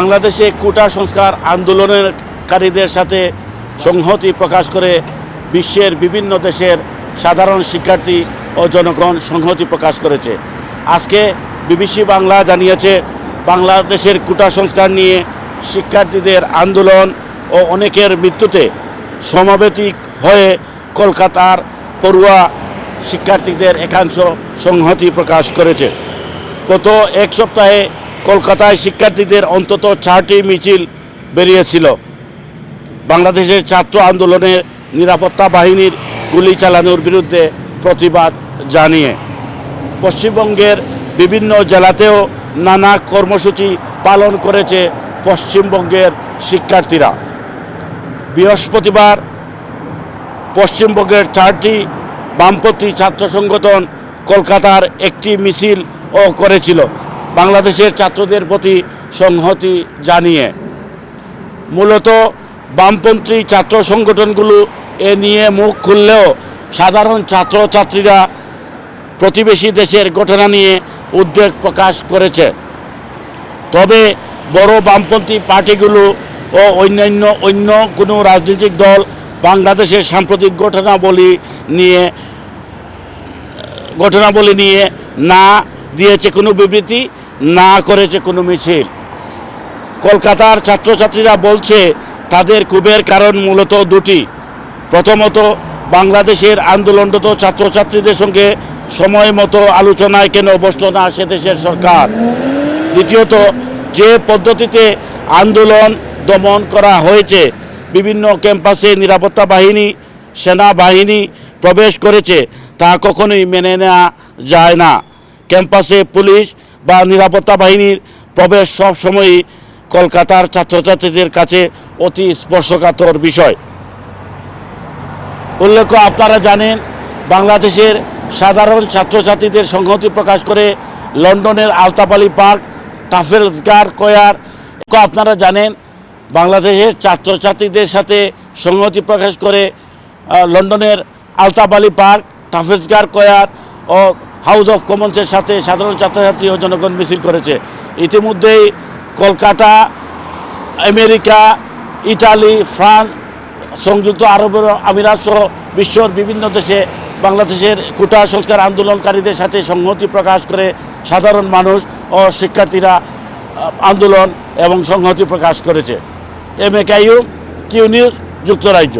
বাংলাদেশে কোটা সংস্কার আন্দোলনকারীদের সাথে সংহতি প্রকাশ করে বিশ্বের বিভিন্ন দেশের সাধারণ শিক্ষার্থী ও জনগণ সংহতি প্রকাশ করেছে। আজকে বিবিসি বাংলা জানিয়েছে, বাংলাদেশের কোটা সংস্কার নিয়ে শিক্ষার্থীদের আন্দোলন ও অনেকের মৃত্যুতে সমবেতিক হয়ে কলকাতার পড়ুয়া শিক্ষার্থীদের একাংশ সংহতি প্রকাশ করেছে। গত এক সপ্তাহে কলকাতায় শিক্ষার্থীদের অন্তত চারটি মিছিল বেরিয়েছিল। বাংলাদেশের ছাত্র আন্দোলনের নিরাপত্তা বাহিনীর গুলি চালানোর বিরুদ্ধে প্রতিবাদ জানিয়ে। পশ্চিমবঙ্গের বিভিন্ন জেলাতেও নানা কর্মসূচি পালন করেছে পশ্চিমবঙ্গের শিক্ষার্থীরা। বৃহস্পতিবার পশ্চিমবঙ্গের চারটি বামপন্থী ছাত্র সংগঠন কলকাতার একটি মিছিল ও করেছিল। বাংলাদেশের ছাত্রদের প্রতি সংহতি জানিয়ে মূলত বামপন্থী ছাত্র সংগঠনগুলো এ নিয়ে মুখ খুললেও সাধারণ ছাত্রছাত্রীরা প্রতিবেশী দেশের ঘটনা নিয়ে উদ্বেগ প্রকাশ করেছে। তবে বড় বামপন্থী পার্টিগুলো ও অন্যান্য, অন্য কোনো রাজনৈতিক দল বাংলাদেশের সাম্প্রতিক ঘটনাবলী নিয়ে ঘটনাবলী নিয়ে না দিয়েছে কোনো বিবৃতি। না করেছে কোনো মিছিল। কলকাতার ছাত্রছাত্রীরা বলছে, তাদের ক্ষোভের কারণ মূলত দুটি। প্রথমত, বাংলাদেশের আন্দোলনরত ছাত্রছাত্রীদের সঙ্গে সময় মতো আলোচনায় কেন বসল না সে দেশের সরকার। দ্বিতীয়ত, যে পদ্ধতিতে আন্দোলন দমন করা হয়েছে, বিভিন্ন ক্যাম্পাসে নিরাপত্তা বাহিনী, সেনাবাহিনী প্রবেশ করেছে, তা কখনোই মেনে নেওয়া যায় না। ক্যাম্পাসে পুলিশ বা নিরাপত্তা বাহিনীর প্রবেশ সব সময়ই কলকাতার ছাত্রছাত্রীদের কাছে অতি স্পর্শকাতর বিষয়। উল্লেখ্য, আপনারা জানেন, বাংলাদেশের সাধারণ ছাত্রছাত্রীদের সংহতি প্রকাশ করে লন্ডনের আলতাপালি পার্ক, টাফেলসগার কয়ার। আপনারা জানেন, বাংলাদেশের ছাত্রছাত্রীদের সাথে সংহতি প্রকাশ করে লন্ডনের আলতাপালি পার্ক, টাফেলসগার কয়ার ও হাউস অফ কমন্সের সাথে সাধারণ ছাত্রছাত্রী ও জনগণ মিছিল করেছে। ইতিমধ্যেই কলকাতা, আমেরিকা, ইটালি, ফ্রান্স, সংযুক্ত আরব আমিরাত সহ বিশ্বর বিভিন্ন দেশে বাংলাদেশের কোটা সংস্কার আন্দোলনকারীদের সাথে সংহতি প্রকাশ করে সাধারণ মানুষ ও শিক্ষার্থীরা আন্দোলন এবং সংহতি প্রকাশ করেছে। এম এ কাইউ কিউ নিউজ, যুক্তরাজ্য।